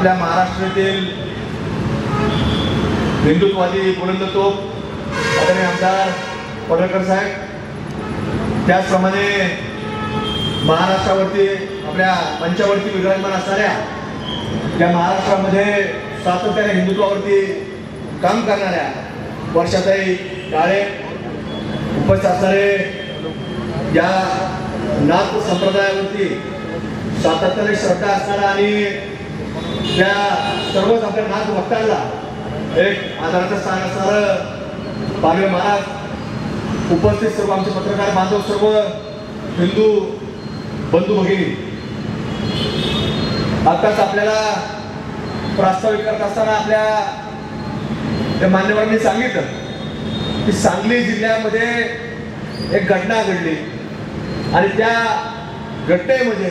आपल्या महाराष्ट्रातील हिंदुत्वादी बुलंद तोप आदरणीय आमदार पडळकर साहेब त्याचप्रमाणे महाराष्ट्रावरती आपल्या मंचावरती विराजमान असणाऱ्या त्या महाराष्ट्रामध्ये सातत्याने हिंदुत्वावरती काम करणाऱ्या वर्षाताई काळे उपस्थित असणारे या नाथ संप्रदायावरती सातत्याने श्रद्धा असणारा आणि त्या सर्वच आपल्या नाथ भक्तांना एक आदराचं स्थान असणारं पालवे महाराज उपस्थित सर्व आमचे पत्रकार बांधव सर्व हिंदू बंधू भगिनी. आताच आपल्याला प्रास्ताविक करत असताना आपल्या मान्यवरांनी सांगितलं की सांगली जिल्ह्यामध्ये एक घटना घडली आणि त्या घटनेमध्ये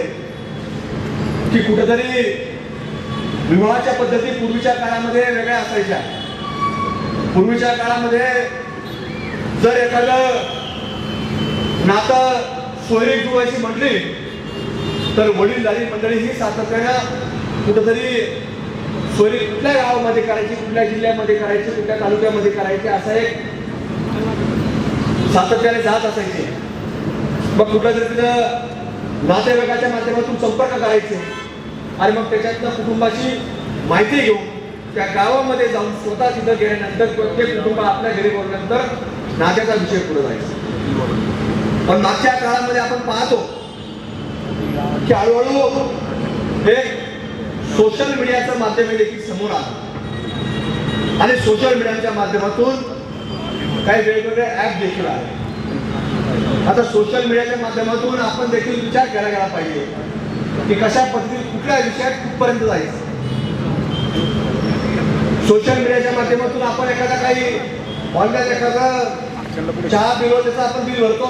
की कुठेतरी विवाहाच्या पद्धती पूर्वीच्या काळामध्ये वेगळ्या असायच्या. पूर्वीच्या काळामध्ये जर एखादं नातं सोयरी जुळवायची म्हटली तर वडीलधारी मंडळी ही सातत्यानं कुठंतरी सोयरी कुठल्या गावामध्ये करायची कुठल्या जिल्ह्यामध्ये करायची कुठल्या तालुक्यामध्ये करायची असा एक सातत्याने जात असायचे. मग कुठल्या तरी तिथं नातेवाईकाच्या माध्यमातून संपर्क करायचे. आणि मग त्याच्यातल्या कुटुंबाची माहिती घेऊन त्या गावामध्ये जाऊन स्वतः तिथं गेल्यानंतर प्रत्येक कुटुंब आपल्या घरी बोलल्यानंतर नात्याचा विषय पुढे जायचा. पण मागच्या काळामध्ये आपण पाहतो की हळूहळू हे सोशल मीडियाचं माध्यम देखील समोर आलं. आणि सोशल मीडियाच्या माध्यमातून काही वेगवेगळे ऍप देखील आहे आता सोशल मीडियाच्या माध्यमातून आपण देखील विचार करायला पाहिजे. की कशा पद्धतीने कुठल्या विषयात कुठपर्यंत जायचं सोशल मीडियाच्या माध्यमातून आपण एखादा काही ऑनलाईन एखादा चहा पिलो त्याचा आपण बिल भरतो.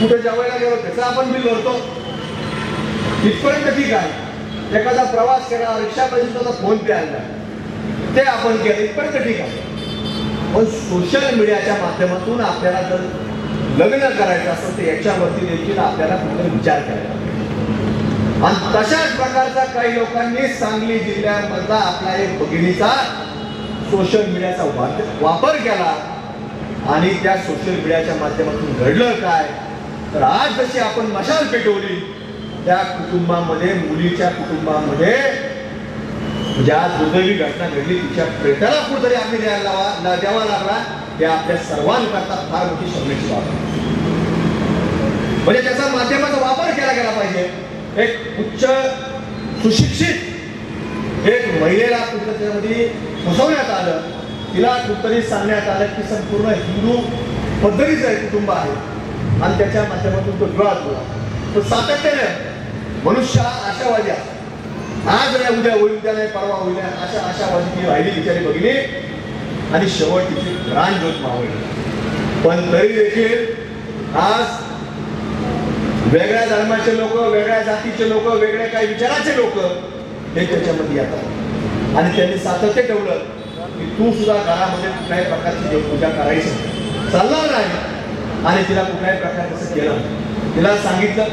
कुठे जेवायला गेलो त्याचा आपण बिल भरतो. इथपर्यंत ठीक आहे. एखादा प्रवास केला रिक्षापर्यंत फोन पे आणला ते आपण केलं इथपर्यंत ठीक आहे. पण सोशल मीडियाच्या माध्यमातून आपल्याला जर लग्न करायचं असतं तर याच्यावरती देखील आपल्याला कुठेतरी विचार करायला आणि तशाच प्रकारचा काही लोकांनी सांगली जिल्ह्यामधला आपला एक भगिनीचा सोशल मीडियाचा वाप- वापर केला. आणि त्या सोशल मीडियाच्या माध्यमातून घडलं काय? तर आज जशी आपण मशाल पेटवली त्या कुटुंबामध्ये मुलीच्या कुटुंबामध्ये ज्या दुर्दैवी घटना घडली तिच्या प्रेताला कुठेतरी आम्ही द्यायला लावा ला- द्यावा लागला हे आपल्या सर्वांकरता फार मोठी शरमेची बाब. म्हणजे त्याचा माध्यमाचा वापर केला गेला पाहिजे. एक उच्च सुशिक्षित एक महिलेला कुठं फसवण्यात आलं तिला कुठतरी सांगण्यात आलं की संपूर्ण हिंदू पद्धतीचं एक कुटुंब आहे. आणि त्याच्या माध्यमातून तो डोळा झाला. तो सातत्याने मनुष्य हा आशावादी आहे. आज नाही उद्या होईल उद्या नाही परवा होईल अशा आशावादी ती राहिली बिचारी बघितली. आणि शेवट तिची रानज्योत मावळली. पण तरी देखील आज वेगळ्या धर्माचे लोक वेगळ्या जातीचे लोक वेगळ्या काही विचाराचे लोक हे त्याच्यामध्ये येतात. आणि त्यांनी सातत्य ठेवलं की तू सुद्धा घरामध्ये कुठल्याही प्रकारची देवपूजा करायची चालणार नाही. आणि तिला कुठल्याही प्रकारे तसं केलं तिला सांगितलं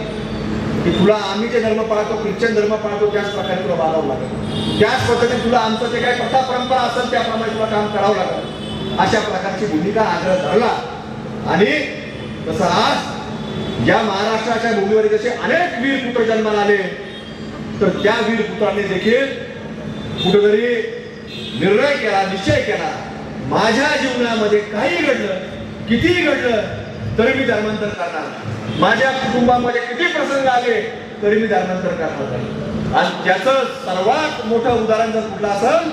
की तुला आम्ही जे धर्म पाळतो ख्रिश्चन धर्म पाळतो त्याच प्रकारे तुला वागावं लागेल. त्याच पद्धतीने तुला आमचं जे काही प्रथा परंपरा असेल त्याप्रमाणे तुला काम करावं लागेल. अशा प्रकारची भूमिका आग्रह धरला. आणि तसं आज या महाराष्ट्राच्या भूमीवर जसे अनेक वीर पुत्र जन्माला आले तर त्या वीर पुत्रांनी देखील कुठेतरी निर्णय केला निश्चय केला. माझ्या जीवनामध्ये काही घडलं कितीही घडलं तरी मी धर्मांतर करणार माझ्या कुटुंबामध्ये किती प्रसंग आले तरी मी धर्मांतर करणार आणि त्याचं सर्वात मोठं उदाहरण जर कुठलं असेल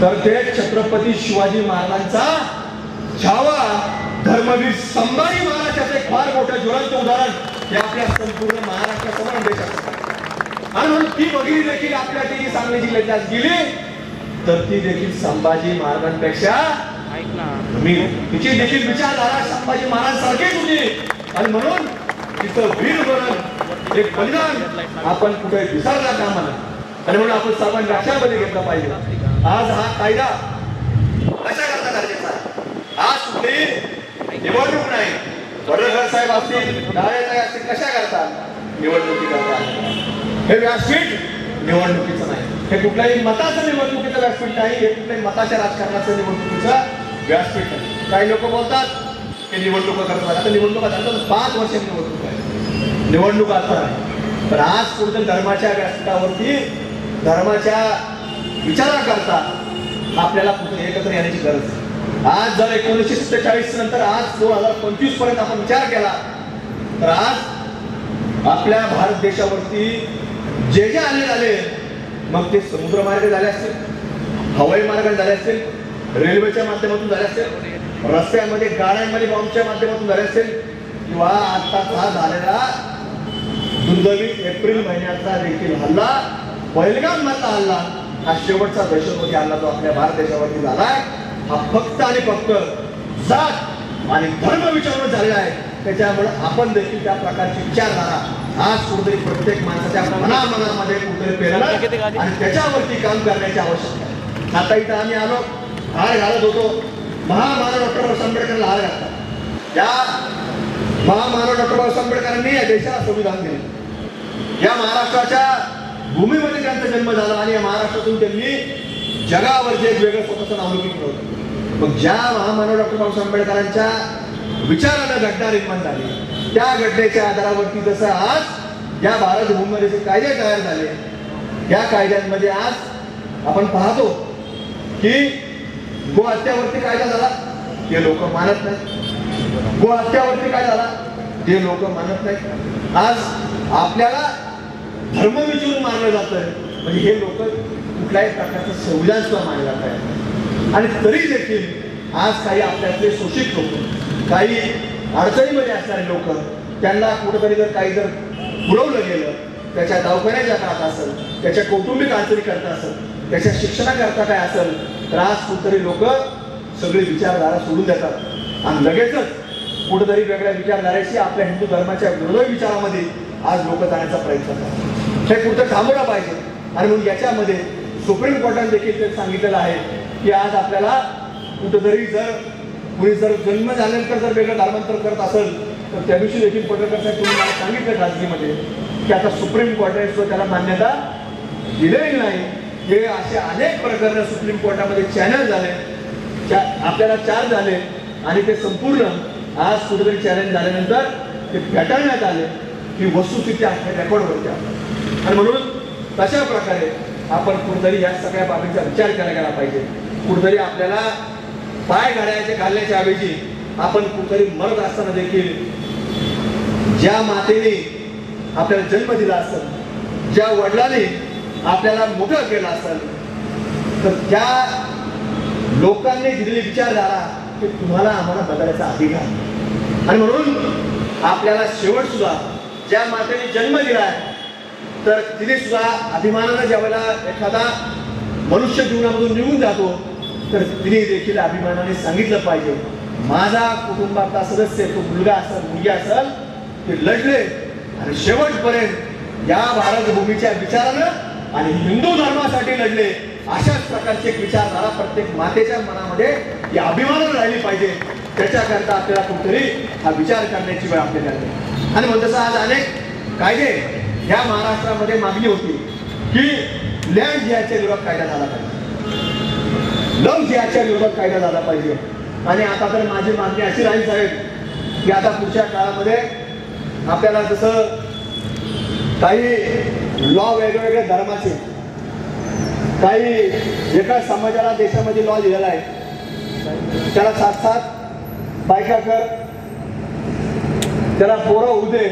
तर ते छत्रपती शिवाजी महाराजांचा छावा धर्मवीर संभाजी महाराजाचं एक फार मोठं ज्वलंत उदाहरण हे आपल्या संपूर्ण महाराष्ट्रासमोर आहे. आणि म्हणून ती भगिनी देखील आपल्या ती सांगली जिल्ह्यात गेली तर ती देखील संभाजी महाराजांपेक्षा ऐक ना मी तिची देखील विचारधारा संभाजी महाराज सारखीच होती आणि म्हणून तिचं वीर बनन एक बलिदान आपण कुठे विसरला कामा नये. आणि म्हणून आपण सर्वांनी लक्षामध्ये घेतलं पाहिजे आज हा कायदा कशा करता गरजेचा? आज कुठली निवडणूक नाही. वडोदर साहेब असतील दादासाहेब असतील कशा करतात? निवडणुकी करतात. हे व्यासपीठ निवडणुकीचं नाही. हे कुठल्याही मताचं निवडणुकीचं व्यासपीठ नाही हे कुठल्याही मताच्या राजकारणाचं निवडणुकीचं व्यासपीठ नाही. काही लोक बोलतात की निवडणुका करतात. आता निवडणुका झाल्या पाच वर्ष निवडणूक आहे. निवडणूक आता पण आज कुठेतरी धर्माच्या व्यासपीठावरती धर्माच्या विचाराकरता आपल्याला कुठे एकत्र येण्याची गरज आहे. आज जर एकोणीसशे सत्तेचाळीस नंतर आज दोन हजार पंचवीसपर्यंत आपण विचार केला तर आज आपल्या भारत देशावरती जे जे आले झाले मग ते समुद्र मार्गे झाले असतील हवाई मार्ग झाले असतील रेल्वेच्या माध्यमातून झाले असतील रस्त्यामध्ये गाड्यांमध्ये बॉम्बच्या माध्यमातून झाले असतील किंवा आत्ताचा हा झालेला दुर्दैवी एप्रिल महिन्याचा देखील हल्ला पहिलगाम मधला हल्ला हा शेवटचा दहशतवादी हल्ला जो आपल्या भारत देशावरती झालाय हा फक्त आणि फक्त जात आणि धर्म विचारून झालेला आहे. त्याच्यामुळे आपण देखील त्या प्रकारची विचारधारा आज कुठेतरी प्रत्येक माणसाच्या मनामनामध्ये कुठेतरी पेरलं आणि त्याच्यावरती काम करण्याची आवश्यकता आहे. आता इथं आम्ही आलो हार घालत होतो. महामानव डॉक्टर बाबासाहेब आंबेडकरला हार घातला. या महामानव डॉक्टर बाबासाहेब आंबेडकरांनी या देशाला संविधान दिले. या महाराष्ट्राच्या भूमीमध्ये त्यांचा जन्म झाला आणि या महाराष्ट्रातून त्यांनी जगावर जे एक वेगळं स्वतःचं नावलौकिक मिळवलं मग ज्या महामानव डॉक्टर बाबासाहेब आंबेडकरांच्या विचारानं घटना निर्माण झाली त्या घटनेच्या आधारावरती जसं आज या भारत भूमीमध्ये जे कायदे तयार झाले या कायद्यांमध्ये आज आपण पाहतो की गो हत्यावरती कायदा झाला ते लोक मानत नाही गो हत्यावरती काय झाला ते लोक मानत नाही आज आपल्याला धर्म विचारून मानलं जातं म्हणजे हे लोक कुठल्याही प्रकारचं संविधान सुद्धा मानलं जात आहे आणि तरी देखील आज काही आपल्यातले शोषित लोक काही अडचणीमध्ये असणारे लोक त्यांना कुठंतरी जर काही जर पुरवलं गेलं त्याच्या दवाखान्याच्या काळात असेल त्याच्या कौटुंबिक अडचणी करता असेल त्याच्या शिक्षणाकरता काय असेल तर आज कुठेतरी लोक सगळी विचारधारा सोडून देतात. आणि लगेचच कुठेतरी वेगळ्या विचारधारेशी आपल्या हिंदू धर्माच्या विरोधी विचारामध्ये आज लोक जाण्याचा प्रयत्न करतात. हे कुठं थांबवलं पाहिजे. आणि म्हणून याच्यामध्ये सुप्रीम कोर्टाने देखील ते सांगितलेलं आहे की आज आपल्याला कुठंतरी जर कुणी जर जन्म झाल्यानंतर जर वेगळं धर्मांतर करत असेल तर त्या दिवशी देखील पत्रकार साहेब तुम्ही मला सांगितलं खाजगीमध्ये की आता सुप्रीम कोर्टाने सुद्धा त्याला मान्यता दिलेली नाही. हे असे अनेक प्रकरणं सुप्रीम कोर्टामध्ये चॅनल झाले चा- आपल्याला चार झाले आणि ते संपूर्ण आज कुठेतरी चॅलेंज झाल्यानंतर ते फेटाळण्यात आले की वस्तुस्थिती आपल्या रेकॉर्ड होत्या आणि म्हणून तशा प्रकारे आपण कुठेतरी या सगळ्या बाबींचा विचार केला गेला पाहिजे. कुठेतरी आपल्याला पाय घालायचे घालण्याच्या ऐवजी आपण कुठेतरी मरत असताना देखील ज्या मातेने आपल्याला जन्म दिला असेल ज्या वडिलांनी आपल्याला मोठं केलं असेल तर त्या लोकांनी दिलेली विचारधारा की तुम्हाला आम्हाला बदलायचा अधिकार आहे. आणि म्हणून आपल्याला शेवट सुद्धा ज्या मातेने जन्म दिला आहे तर तिने सुद्धा अभिमानानं ज्यावेळेला एखादा मनुष्य जीवनामधून निघून जातो तर तिने देखील अभिमानाने सांगितलं पाहिजे. माझा कुटुंबातला सदस्य तो मुलगा असेल मुलगी असेल ते लढले. आणि शेवटपर्यंत या भारत भूमीच्या विचारानं आणि हिंदू धर्मासाठी लढले. अशाच प्रकारचे एक विचारधारा प्रत्येक मातेच्या मनामध्ये ही अभिमानानं राहिली पाहिजे. त्याच्याकरता आपल्याला कुठेतरी हा विचार करण्याची वेळ आपल्याला आली आणि म्हणून तसं आज अनेक कायदे ह्या महाराष्ट्रामध्ये मागणी होती की लँड जिहाच्या विरोधात कायदा झाला पाहिजे. लव जिहाच्या विरोधात कायदा झाला पाहिजे. आणि आता तर माझी मागणी अशी राहील साहेब की आता पुढच्या काळामध्ये आपल्याला जसं काही लॉ वेगवेगळ्या धर्माचे काही एका समाजाला देशामध्ये लॉ लिहिलेला आहे. त्याला सात सात बायका कर. त्याला पोरं होऊ दे.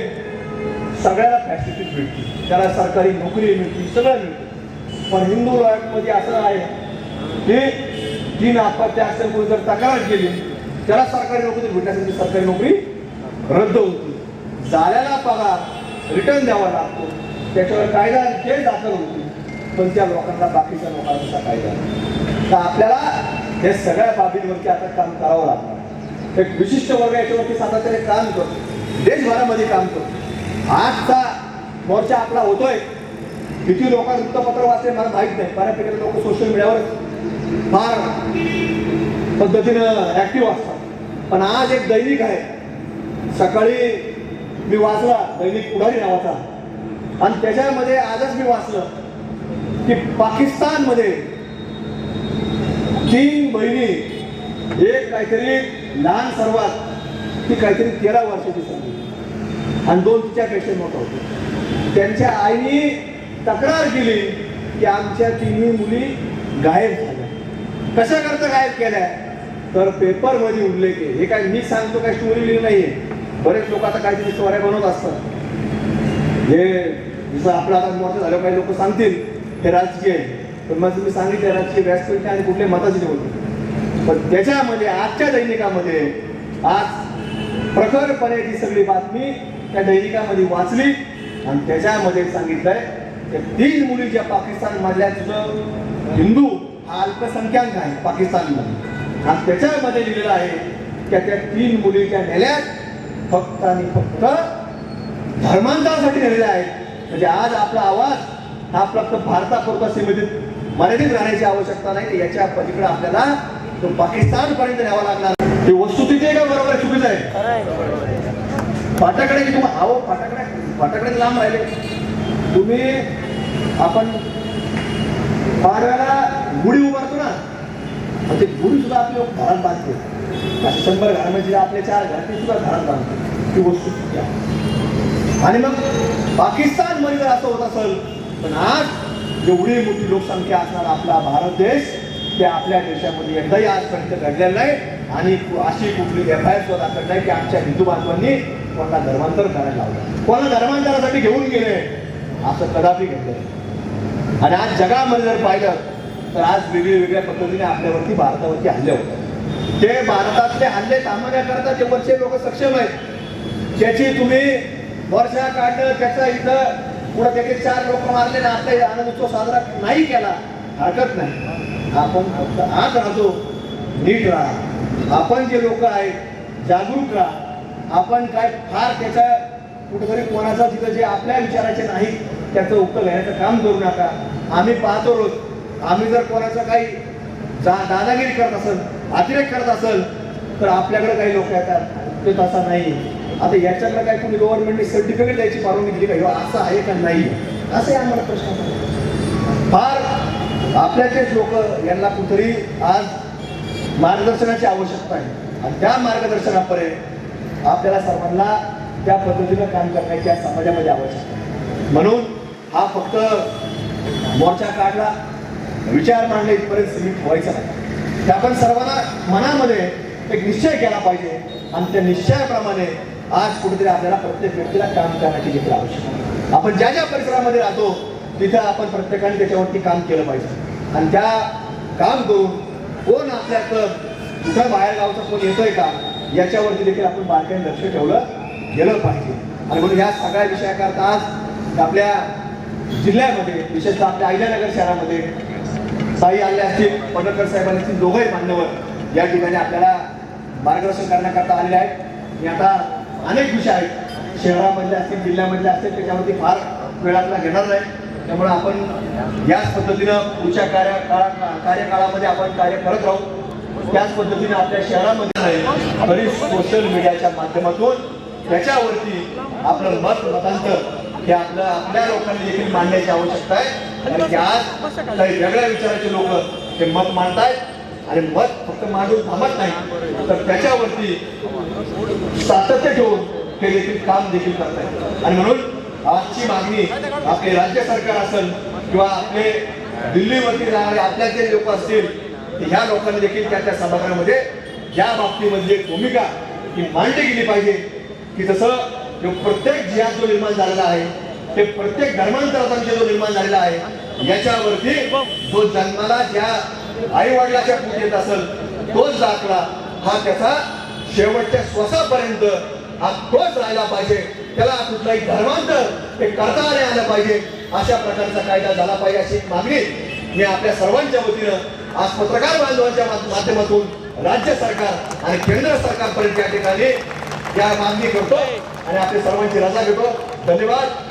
सगळ्याला फॅसिलिटी मिळते त्याला सरकारी नोकरी मिळते सगळं मिळते पण हिंदू लॉमध्ये असं आहे की तीन आत्महत्या असेल कोणी जर तक्रार केली त्याला सरकारी नोकरी भेटण्यासाठी सरकारी नोकरी रद्द होती. झाल्याला पगार रिटर्न द्यावा लागतो. त्याच्यावर कायदा जे दाखल होती. पण त्या लोकांना बाकीच्या लोकांचा कायदा. नाही. तर आपल्याला हे सगळ्या बाबींवरती आता काम करावं लागणार एक विशिष्ट वर्ग याच्यावरती सातत्याने काम करतो. देशभरामध्ये काम करतो. आजचा मोर्चा आपला होतोय. किती लोकांना वृत्तपत्र वाचले मला माहीत नाही. बऱ्यापैकी लोक सोशल मीडियावर फार पद्धतीनं ऍक्टिव्ह असतात. पण आज एक दैनिक आहे. सकाळी मी वाचला दैनिक पुढारी नावाचा. आणि त्याच्यामध्ये आजच मी वाचलं की पाकिस्तानमध्ये तीन बहिणी एक काहीतरी लहान सर्वात ती काहीतरी तेरा वर्षाची झाली आणि दोन तिच्यापेक्षा मोठा होती. त्यांच्या आईने तक्रार केली की आमच्या तिन्ही मुली गायब झाल्या. कशा करता गायब केल्या? तर पेपरमध्ये उल्लेख आहे हे काय मी सांगतो काय स्टोरी लिहिली नाहीये. बरेच लोक आता काहीतरी स्टोऱ्या बनवत असतात. हे जसं आपलं आता मोठं झालं काही लोक सांगतील हे राजकीय तर पण मग तुम्ही सांगितलं राजकीय व्यासपीठ आणि कुठल्या मताचे बोलतो पण त्याच्यामध्ये आजच्या दैनिकामध्ये आज प्रखरपणे ती सगळी बातमी त्या दैनिकामध्ये वाचली आणि त्याच्यामध्ये सांगितलंय तीन मुली ज्या पाकिस्तान मधल्या तुझं हिंदू हा अल्पसंख्याक आहे पाकिस्तानमध्ये. आणि त्याच्यामध्ये लिहिलेलं आहे की त्या तीन मुलीच्या नेल्यात फक्त आणि फक्त धर्मांतरासाठी नेलेले आहेत. म्हणजे आज आपला आवाज हा फक्त भारतापुरता सीमित मर्यादित राहण्याची आवश्यकता नाही याच्या पलीकडे आपल्याला तो पाकिस्तान पर्यंत न्यावा लागणार ते वस्तुस्थिती आहे का? बरोबर? चुकीचं आहे. फाटाकडे की तुम्ही आहो फाटाकडे फाटाकडे लांब राहिले. तुम्ही आपण पाडव्याला गुढी उभारतो ना ते गुढी सुद्धा आपली घरात बांधते. असे शंभर घरामध्ये म्हणजे आपले चार घर ते सुद्धा घरात बांधते. ती वस्तू आणि मग पाकिस्तानमध्ये जर असं होत असेल पण आज एवढी मोठी लोकसंख्या असणारा आपला भारत देश ते आपल्या देशामध्ये एकदाही आजपर्यंत घडलेलं नाही. आणि अशी कुठली एफ आय आर दाखल नाही की आमच्या हिंदू बांधवांनी कोणाला धर्मांतर करायला लावलं. कोणाला धर्मांतरासाठी घेऊन गेले? असं कदापि घडलं आणि आज जगामध्ये जर पाहिलं तर आज वेगळ्या वेगळ्या पद्धतीने आपल्यावरती भारतावरती हल्ले होतात. ते भारतातले हल्ले थांबवण्याकरता जे वरचे लोक सक्षम आहेत. त्याची तुम्ही वर्षा काढणं त्याचं इथं पुढे त्याचे चार लोक मारले ना आपला आनंद उत्सव साजरा नाही केला हरकत नाही. आपण फक्त आज राहतो नीट राहा. आपण जे लोक आहेत जागरूक राहा. आपण काय फार त्याच्या कुठेतरी कोणाचा तिथं जे आपल्या विचाराचे नाही त्याचं उत्तर घेण्याचं काम करू नका. आम्ही पाहतो रोज. आम्ही जर कोणाचं काही जा दादागिरी करत असेल अतिरेक करत असेल तर आपल्याकडे काही लोक येतात. ते तसा नाही. आता याच्याकडे काय कोणी गव्हर्नमेंटने सर्टिफिकेट द्यायची परवानगी दिली का? असं आहे का नाही? असे आम्हाला प्रश्न फार आपल्याचेच लोक यांना कुठेतरी आज मार्गदर्शनाची आवश्यकता आहे. आणि त्या मार्गदर्शनापर्यंत आपल्याला सर्वांना त्या पद्धतीनं काम करण्याची या समाजामध्ये आवश्यकता आहे. म्हणून हा फक्त मोर्चा काढला विचार मांडले इथपर्यंत सीमित व्हायचा नाही. ते आपण सर्वांना मनामध्ये एक निश्चय केला पाहिजे आणि त्या निश्चयाप्रमाणे आज कुठेतरी आपल्याला प्रत्येक व्यक्तीला काम करण्याची देखील आवश्यक आपण ज्या ज्या परिसरामध्ये राहतो तिथं आपण प्रत्येकाने त्याच्यावरती काम केलं पाहिजे. आणि त्या काम करून कोण आपल्याकडं कुठं बाहेर गावचा कोण येतोय का याच्यावरती देखील आपण बारकाईने लक्ष ठेवलं गेलं पाहिजे. आणि म्हणून या सगळ्या विषयाकरता आज आपल्या जिल्ह्यामध्ये विशेषतः आपल्या अहिल्यानगर शहरामध्ये साई आले असतील पडळकर साहेबांनी असतील दोघंही मान्यवर या ठिकाणी आपल्याला मार्गदर्शन करण्याकरता आलेले आहेत. मी आता अनेक विषय आहेत. शहरामधले असतील जिल्ह्यामधले असतील त्याच्यावरती फार वेळ आपला घेणार नाही. त्यामुळे आपण याच पद्धतीनं पुढच्या कार्य काळा कार्यकाळामध्ये आपण कार्य करत राहू. त्याच पद्धतीने आपल्या शहरामध्ये बरीच सोशल मीडियाच्या माध्यमातून त्याच्यावरती आपलं मत मतांतर हे आपलं आपल्या लोकांनी देखील मांडण्याची आवश्यकता आहे. कारण की आज काही वेगळ्या विचाराचे लोक हे मत मांडतायत आणि मत फक्त मांडून थांबत नाही. तर त्याच्यावरती सातत्य ठेवून हे देखील काम देखील करतायत. आणि म्हणून आजची मागणी आपले राज्य सरकार असेल किंवा आपले दिल्लीवरती जाणारे आपल्या जे लोक असतील ह्या लोकांनी देखील त्या त्या सभागृहामध्ये या बाबतीमधली एक भूमिका ही मांडली गेली पाहिजे. की जसं जो प्रत्येक जिहाद जो निर्माण झालेला आहे ते प्रत्येक धर्मांतराचा जो निर्माण झालेला आहे याच्यावरती जो जन्माला ज्या आई वडिलाच्या पूज येत असेल तोच दाखला हा त्याचा शेवटच्या श्वासापर्यंत हा तोच राहिला पाहिजे. त्याला कुठलाही धर्मांतर ते करता नाही आलं पाहिजे. अशा प्रकारचा कायदा झाला पाहिजे अशी एक मागणी मी आपल्या सर्वांच्या वतीनं आज पत्रकार बांधवांच्या माध्यमातून राज्य सरकार आणि केंद्र सरकारपर्यंत या ठिकाणी या मागणी करतो आणि आपल्या सर्वांची रजा घेतो. धन्यवाद.